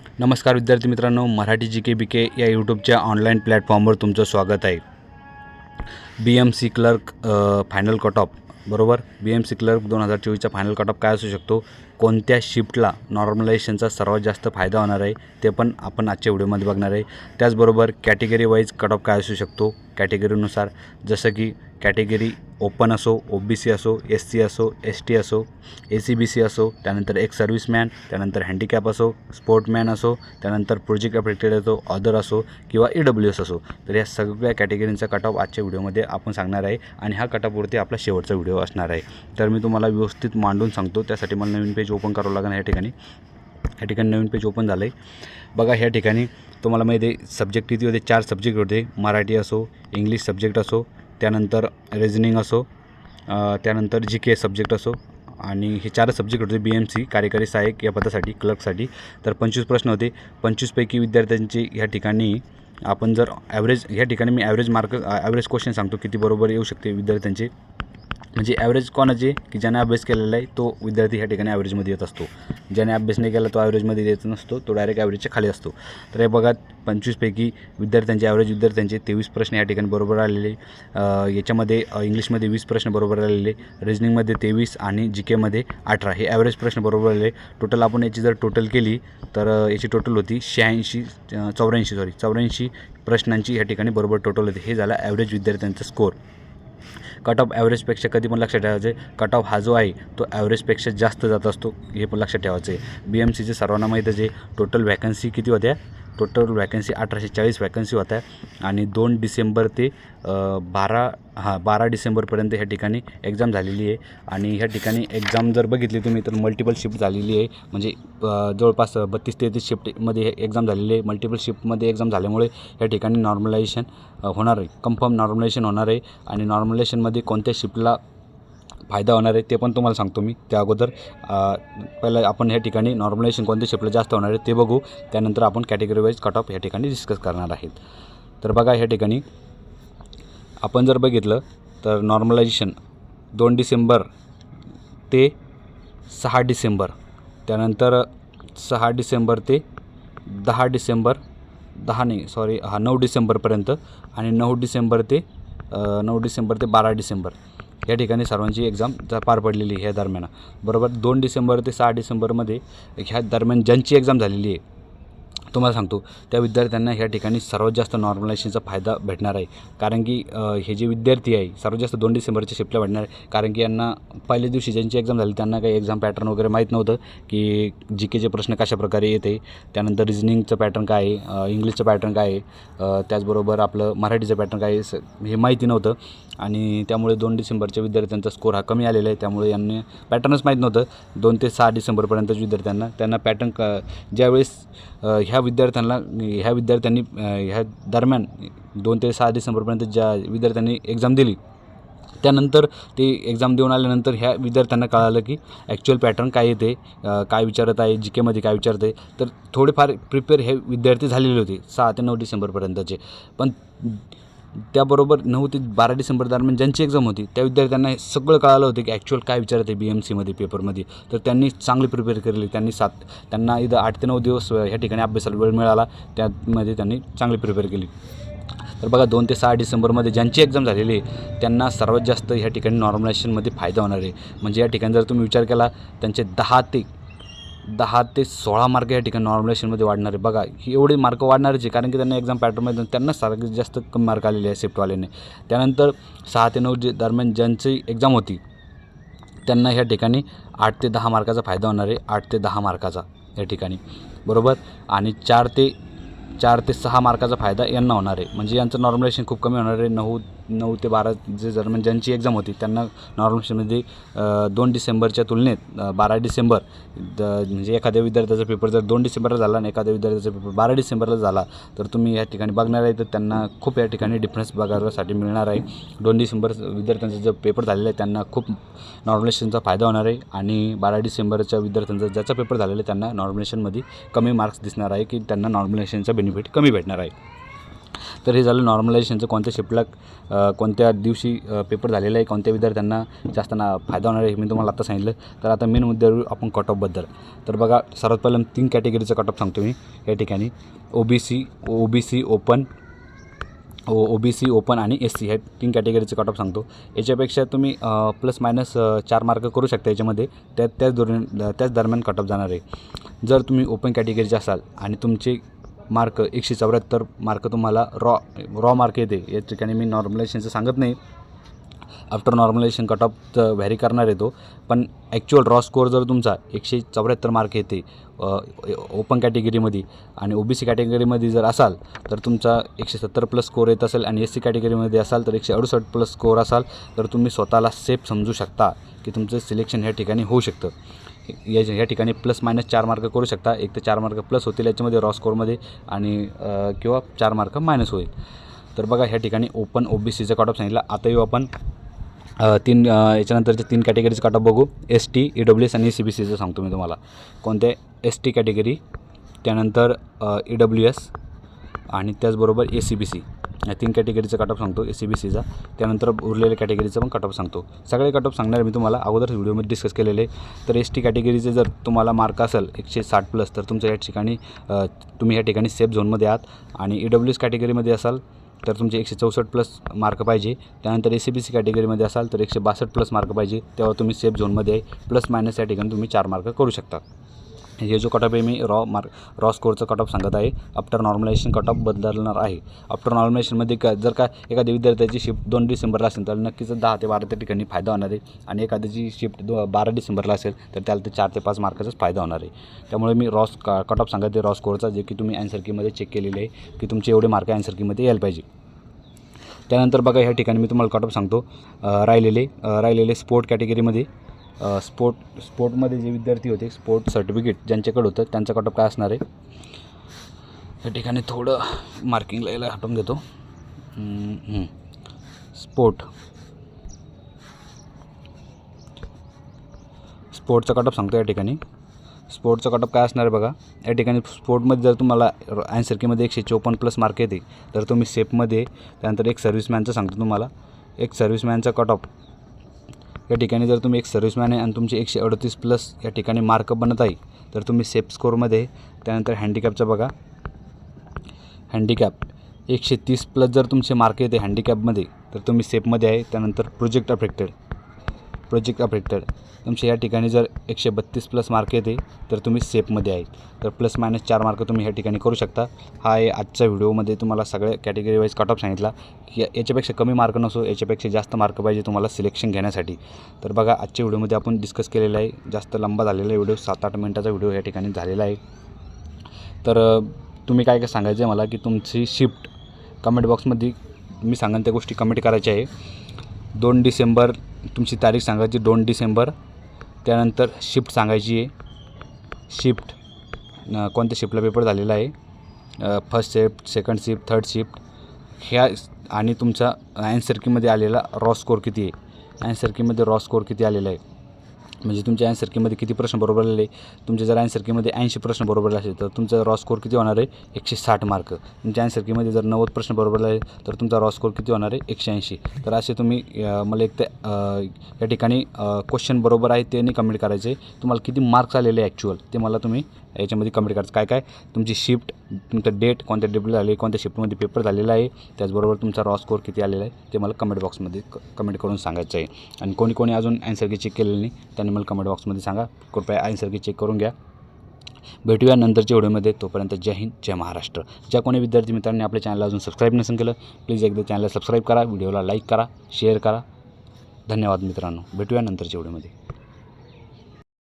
नमस्कार विद्यार्थी मित्रांनो मराठी जी के बी के या यूट्यूबच्या ऑनलाईन प्लॅटफॉर्मवर तुमचं स्वागत आहे. B M C clerk final cut off बरोबर? बी एम सी क्लर्क दोन हजार चोवीसचा फायनल कट ऑफ काय असू शकतो? कोणत्या शिफ्टला नॉर्मलायझेशनचा सर्वात जास्त फायदा होणार आहे? ते पण आपण आजच्या व्हिडिओमध्ये बघणार आहे. त्याचबरोबर कॅटेगरी वाईज कट ऑफ काय असू शकतो? कॅटेगरीनुसार जसं की कॅटेगरी ओपन असो ओ बी सी असो एस सी असो एस टी असो ए सी बी सी असो त्यानंतर एक सर्व्हिसमॅन त्यानंतर हँडिकॅप असो स्पोर्टमॅन असो त्यानंतर प्रोजेक्ट अफेक्टेड असो अदर असो किंवा ई डब्ल्यू एस असो. तर या सगळ्या कॅटेगरींचा कट ऑफ आजच्या व्हिडिओमध्ये आपण सांगणार आहे आणि हा कट ऑफवरती आपला शेवटचा व्हिडिओ असणार आहे. तर मी तुम्हाला व्यवस्थित मांडून सांगतो त्यासाठी मला नवीन पेज ओपन करावं लागेल या ठिकाणी. या ठिकाणी नवीन पेज ओपन झालं आहे बघा ह्या ठिकाणी तुम्हाला माहिती आहे सब्जेक्ट किती होते? चार सब्जेक्ट होते. मराठी असो इंग्लिश सब्जेक्ट असो त्यानंतर रिजनिंग असो त्यानंतर जी के सब्जेक्ट असो आणि हे चारच सब्जेक्ट होते बी एम सी कार्यकारी सहाय्यक या पदासाठी क्लर्कसाठी तर पंचवीस प्रश्न होते. पंचवीसपैकी विद्यार्थ्यांची ह्या ठिकाणी आपण जर ॲव्हरेज ह्या ठिकाणी मी ॲव्हरेज मार्क ॲव्हरेज क्वेश्चन सांगतो किती बरोबर येऊ शकते विद्यार्थ्यांचे. म्हणजे ॲव्हरेज कोणाचे की ज्याने अभ्यास केलेला आहे तो विद्यार्थी ह्या ठिकाणी ॲव्हरेजमध्ये येत असतो. ज्याने अभ्यास नाही केला तो ॲव्हरेजमध्ये येत नसतो तो डायरेक्ट ॲव्हरेजच्या खाली असतो. तर हे बघा पंचवीसपैकी विद्यार्थ्यांचे ॲव्हरेज विद्यार्थ्यांचे तेवीस प्रश्न या ठिकाणी बरोबर आलेले. याच्यामध्ये इंग्लिशमध्ये वीस प्रश्न बरोबर आलेले. रिजनिंगमध्ये तेवीस आणि जी केमध्ये अठरा. हे ॲव्हरेज प्रश्न बरोबर आलेले. टोटल आपण याची जर टोटल केली तर याची टोटल होती शहाऐंशी चौऱ्याऐंशी सॉरी चौऱ्याऐंशी प्रश्नांची या ठिकाणी बरोबर टोटल होती. हे झालं ॲव्हरेज विद्यार्थ्यांचा स्कोर कट ऑफ ॲव्हरेजपेक्षा कधी पण लक्षात ठेवायचे. कट ऑफ हा जो आहे तो ॲव्हरेजपेक्षा जास्त जात असतो हे पण लक्षात ठेवायचं. आहे बी एम सीचे सर्वांना माहीतच आहे टोटल व्हॅकन्सी किती होत्या? टोटल व्हॅकन्सी अठराशे चाळीस व्हॅकन्सी होत्या. आणि दोन डिसेंबर ते बारा हां बारा डिसेंबरपर्यंत ह्या ठिकाणी एक्झाम झालेली आहे. आणि ह्या ठिकाणी एक्झाम जर बघितली तुम्ही तर मल्टिपल शिफ्ट झालेली आहे. म्हणजे जवळपास बत्तीस तेहतीस शिफ्टमध्ये हे एक्झाम झालेली आहे. मल्टिपल शिफ्टमध्ये एक्झाम झाल्यामुळे ह्या ठिकाणी नॉर्मलायझेशन होणार आहे. कन्फर्म नॉर्मलायझेशन होणार आहे. आणि नॉर्मलायझेशनमध्ये कोणत्या शिफ्टला फायदा होणार आहे ते पण तुम्हाला सांगतो मी. त्या अगोदर पहिलं आपण ह्या ठिकाणी नॉर्मलायझेशन कोणते शेपला जास्त होणार आहे ते बघू. त्यानंतर आपण कॅटेगरी वाईज कट ऑफ ह्या ठिकाणी डिस्कस करणार आहेत. तर बघा ह्या ठिकाणी आपण जर बघितलं तर नॉर्मलायझेशन दोन डिसेंबर ते सहा डिसेंबर त्यानंतर सहा डिसेंबर ते दहा डिसेंबर दहा नाही सॉरी हा नऊ डिसेंबरपर्यंत आणि नऊ डिसेंबर ते नऊ डिसेंबर ते बारा डिसेंबर. या ठिकाणी सर्वांची एक्झाम पार पडलेली आहे ह्या दरम्यान. बरोबर दोन डिसेंबर ते सहा डिसेंबरमध्ये ह्या दरम्यान ज्यांची एक्झाम झालेली आहे तुम्हाला सांगतो त्या विद्यार्थ्यांना ह्या ठिकाणी सर्वात जास्त नॉर्मलायझेशनचा फायदा भेटणार आहे. कारण की हे जे विद्यार्थी आहे सर्वात जास्त दोन डिसेंबरच्या शिफ्टला भेटणार आहे. कारण की यांना पहिल्या दिवशी ज्यांची एक्झाम झाली त्यांना काही एक्झाम पॅटर्न वगैरे माहीत नव्हतं की जी केचे प्रश्न कशा प्रकारे येते. त्यानंतर रिजनिंगचं पॅटर्न काय आहे इंग्लिशचं पॅटर्न काय आहे त्याचबरोबर आपलं मराठीचं पॅटर्न काय आहे हे माहिती नव्हतं. आणि त्यामुळे दोन डिसेंबरच्या विद्यार्थ्यांचा स्कोर हा कमी आलेला आहे. त्यामुळे यांनी पॅटर्नच माहीत नव्हतं. दोन ते सहा डिसेंबरपर्यंतच विद्यार्थ्यांना त्यांना पॅटर्न क ज्यावेळेस ह्या ह्या विद्यार्थ्यांना ह्या विद्यार्थ्यांनी ह्या दरम्यान दोन ते सहा डिसेंबरपर्यंत ज्या विद्यार्थ्यांनी एक्झाम दिली त्यानंतर ते एक्झाम देऊन आल्यानंतर ह्या विद्यार्थ्यांना कळालं की ॲक्च्युअल पॅटर्न काय येते काय विचारत आहे जी केमध्ये काय विचारत आहे. तर थोडेफार प्रिपेअर हे विद्यार्थी झालेले होते सहा ते नऊ डिसेंबरपर्यंतचे. पण त्याबरोबर नऊ ते बारा डिसेंबर दरम्यान ज्यांची एक्झाम होती त्या विद्यार्थ्यांना सगळं कळालं होतं की ॲक्च्युअल काय विचारत आहे बी एम सीमध्ये पेपरमध्ये तर त्यांनी चांगली प्रिपेअर केली त्यांनी सात त्यांना इथं आठ ते नऊ दिवस ह्या ठिकाणी अभ्यासाला वेळ मिळाला. त्यामध्ये त्यांनी चांगली प्रिपेअर केली. तर बघा दोन ते सहा डिसेंबरमध्ये ज्यांची एक्झाम झालेली आहे त्यांना सर्वात जास्त ह्या ठिकाणी नॉर्मलायझेशनमध्ये फायदा होणार आहे. म्हणजे या ठिकाणी जर तुम्ही विचार केला त्यांचे दहा ते दहा ते सोळा मार्क या ठिकाणी नॉर्मलायझेशनमध्ये वाढणार. आहे बघा ही एवढे मार्क वाढणार आहे. कारण की त्यांना एक्झाम पॅटर्नमध्ये त्यांना सर्वात जास्त कमी मार्क आलेले आहे शिफ्टवाल्याने त्यानंतर सहा ते नऊ जे दरम्यान ज्यांची एक्झाम होती त्यांना ह्या ठिकाणी आठ ते दहा मार्काचा फायदा होणार आहे. आठ ते दहा मार्काचा या ठिकाणी. बरोबर? आणि चार ते चार ते सहा मार्काचा फायदा यांना होणार आहे. म्हणजे यांचं नॉर्मलायझेशन खूप कमी होणार आहे. नऊ नऊ ते बारा जे दरम्यान म्हणजे ज्यांची एक्झाम होती त्यांना नॉर्मल अ, दोन डिसेंबरच्या तुलनेत बारा डिसेंबर द म्हणजे एखाद्या विद्यार्थ्याचा पेपर जर दोन डिसेंबरला झाला आणि एखाद्या विद्यार्थ्याचा पेपर बारा डिसेंबरला झाला तर तुम्ही या ठिकाणी बघणार आहे तर त्यांना खूप या ठिकाणी डिफरन्स बघायसाठी मिळणार आहे. दोन डिसेंबर विद्यार्थ्यांचा जो पेपर झालेला आहे त्यांना खूप नॉर्मलेशनचा फायदा होणार आहे आणि बारा डिसेंबरच्या विद्यार्थ्यांचा ज्याचा पेपर झालेला आहे त्यांना नॉर्मलेशनमध्ये कमी मार्क्स दिसणार आहे की त्यांना नॉर्मलेशनचा बेनिफिट कमी भेटणार आहे. तर हे झालं नॉर्मलायझेशनचं कोणत्या शिफ्टला कोणत्या दिवशी पेपर झालेला आहे कोणत्या विद्यार्थ्यांना जास्त ना फायदा होणार आहे हे मी तुम्हाला आता सांगितलं. तर आता मेन मुद्द्यावर आपण कट ऑफबद्दल तर बघा सर्वात पहिलं तीन कॅटेगरीचं कट ऑफ सांगतो मी. या ठिकाणी O B C O B C open O O B C open आणि एस सी हे तीन कॅटेगरीचे कट ऑफ सांगतो. याच्यापेक्षा तुम्ही प्लस मायनस चार मार्क करू शकता याच्यामध्ये. त्या त्याच दरम्यान त्याच दरम्यान कट ऑफ जाणार आहे. जर तुम्ही ओपन कॅटेगरीचे असाल आणि तुमचे मार्क एकशे चौऱ्याहत्तर मार्क तुम्हाला रॉ रॉ मार्क येते. या ठिकाणी मी नॉर्मलायझेशनचं सांगत नाही. After normalization cut off vary करणार येतो पण ॲक्च्युअल रॉ स्कोअर जर तुमचा एकशे चौऱ्याहत्तर मार्क येते ओपन कॅटेगरीमध्ये आणि ओ बी सी कॅटेगरीमध्ये जर असाल तर तुमचा एकशे सत्तर प्लस स्कोअर येत असेल आणि एस सी कॅटेगरीमध्ये असाल तर एकशे अडुसष्ट प्लस स्कोअर असाल तर तुम्ही स्वतःला सेफ समजू शकता की तुमचं सिलेक्शन ह्या ठिकाणी होऊ शकतं. या या ठिकाणी प्लस मायनस चार मार्क करू शकता. एक तर चार मार्क प्लस होतील याच्यामध्ये रॉ स्कोरमध्ये आणि किंवा चार मार्क मायनस होईल. तर बघा ह्या ठिकाणी ओपन ओ बी सीचा कट ऑफ सांगितला. आता येऊ आपण तीन याच्यानंतरच्या तीन कॅटेगरीचं कट ऑफ बघू. S T E W S आणि सी बी सीचं सांगतो मी तुम्हाला. कोणत्या एस टी कॅटेगरी त्यानंतर ई डब्ल्यू एस आणि त्याचबरोबर ए सी बी सी तीन कॅटेगरीचं कटअप सांगतो ए सी बी सीचा त्यानंतर उरलेल्या कॅटेगरीचं पण कटअप सांगतो. सगळे कटअप सांगणार मी तुम्हाला. अगोदर व्हिडिओमध्ये डिस्कस केलेले तर एस टी कॅटेगरीचे जर तुम्हाला मार्क असेल एकशे साठ प्लस तर तुमचं या ठिकाणी तुम्ही या ठिकाणी सेफ झोनमध्ये आहात. आणि ई डब्ल्यू एस कॅटेगरीमध्ये असाल तर तुमचे एकशे चौसष्ट प्लस मार्क पाहिजे. त्यानंतर ए सी बी सी कॅटेगरीमध्ये असाल तर एकशे बासष्ट प्लस मार्क पाहिजे. तेव्हा तुम्ही सेफ झोनमध्ये आहे. प्लस मायनस या ठिकाणी तुम्ही चार मार्क करू शकता. हे जो कट ऑफ आहे मी रॉ मार्क रॉ स्कोअरचं कटअप सांगत आहे. आफ्टर नॉर्मलायझेशन कट ऑफ बदलणार आहे. आफ्टर नॉर्मलायझेशनमध्ये का जर का एखाद्या विद्यार्थ्याची शिफ्ट दोन डिसेंबरला असेल तर नक्कीच दहा ते बारा त्या ठिकाणी फायदा होणार आहे. आणि एखाद्याची शिफ्ट दो बारा डिसेंबरला असेल तर त्याला ते चार ते पाच मार्काचाच फायदा होणार आहे. त्यामुळे मी रॉस कट सांगत आहे रॉ स्कोरचा जे की तुम्ही अँसर कीमध्ये चेक केलेले आहे की तुमचे एवढे मार्क अँसर कीमध्ये यायला पाहिजे. त्यानंतर बघा ह्या ठिकाणी मी तुम्हाला कटअप सांगतो. राहिलेले राहिलेले स्पोर्ट कॅटेगरीमध्ये स्पोर्ट स्पोर्टमध्ये जे विद्यार्थी होते स्पोर्ट सर्टिफिकेट ज्यांच्याकडे होतं त्यांचा कटअप काय असणार आहे? या ठिकाणी थोडं मार्किंगला यायला हटवून घेतो स्पोर्ट. स्पोर्टचा कटअप सांगतो या ठिकाणी. स्पोर्टचा कटअप काय असणार आहे बघा? या ठिकाणी स्पोर्टमध्ये जर तुम्हाला अँसर कीमध्ये एकशे चोपन्न प्लस मार्क येते तर तुम्ही सेफमध्ये त्यानंतर एक सर्व्हिसमॅनचं सांगतो तुम्हाला. एक सर्व्हिसमॅनचा कटअप या ठिकाणी जर तुम्ही एक सर्व्हिसमॅन आहे आणि तुमचे एकशे अडतीस प्लस या ठिकाणी मार्क बनत आहे तर तुम्ही सेफ स्कोअरमध्ये त्यानंतर हँडिकॅपचं बघा. हँडिकॅप एकशे तीस प्लस जर तुमचे मार्क येते हँडिकॅपमध्ये तर तुम्ही सेफमध्ये आहे त्यानंतर प्रोजेक्ट अफेक्टेड प्रोजेक्ट अफेक्टेड तुमच्या या ठिकाणी जर एकशे बत्तीस प्लस मार्क येते तर तुम्ही सेफमध्ये आहे. तर प्लस मायनस चार मार्क तुम्ही ह्या ठिकाणी करू शकता. हा आहे आजच्या व्हिडिओमध्ये तुम्हाला सगळ्या कॅटेगरी वाईज कट ऑफ सांगितला. की याच्यापेक्षा कमी मार्क नसो याच्यापेक्षा जास्त मार्क पाहिजे तुम्हाला सिलेक्शन घेण्यासाठी. तर बघा आजच्या व्हिडिओमध्ये आपण डिस्कस केलेलं आहे. जास्त लंबा झालेला आहे व्हिडिओ सात आठ मिनटाचा व्हिडिओ या ठिकाणी झालेला आहे. तर तुम्ही काय काय सांगायचं आहे मला की तुमची शिफ्ट कमेंट बॉक्समध्ये मी सांगेन त्या गोष्टी कमेंट करायच्या आहे. दोन डिसेंबर तुमची तारीख सांगायची दोन डिसेंबर त्यानंतर शिफ्ट सांगायची आहे. शिफ्ट न- कोणत्या शिफ्टला पेपर झालेला आहे? First shift second shift third shift ह्या आणि तुमचा अँसर कीमध्ये आलेला रॉ स्कोर किती आहे? अँसर कीमध्ये रॉ स्कोर किती आलेला आहे? म्हणजे तुमच्या अँसर कीमध्ये किती प्रश्न बरोबर आले तुमचे जर अँसर कीमध्ये ऐंशी प्रश्न बरोबर असेल तर तुमचा रॉ स्कोअर किती होणार आहे? एकशे साठ मार्क तुमच्या अँसर कीमध्ये जर नव्वद प्रश्न बरोबर आले तर तुमचा रॉ स्कोअर किती होणार आहे? एकशे ऐंशी. तर असे तुम्ही मला एक ते या ठिकाणी क्वेश्चन बरोबर आहे ते नाही कमेंट करायचे. तुम्हाला किती मार्क्स आलेले ॲक्च्युअल ते मला तुम्ही याच्यामध्ये कमेंट करायचं. काय काय? तुमची शिफ्ट तुमचं डेट कोणत्या डेटला झाली कोणत्या शिफ्टमध्ये पेपर झालेला आहे त्याचबरोबर तुमचा रॉ स्कोअर किती आलेला आहे ते मला कमेंट बॉक्समध्ये क कमेंट करून सांगायचं आहे. आणि कोणी कोणी अजून अँसर की चेक केलेलं नाही त्यांनी मला कमेंट बॉक्समध्ये सांगा. कृपया अँसर की चेक करून घ्या. भेटूया नंतरच्या व्हिडिओमध्ये तोपर्यंत जय हिंद जय महाराष्ट्र. ज्या कोणी विद्यार्थी मित्रांनी आपल्या चॅनलला अजून सबस्क्राईब नसेल केलं प्लीज एकदा चॅनलला सबस्क्राईब करा व्हिडिओला लाईक करा शेअर करा. धन्यवाद मित्रांनो. भेटूया नंतरच्या व्हिडिओमध्ये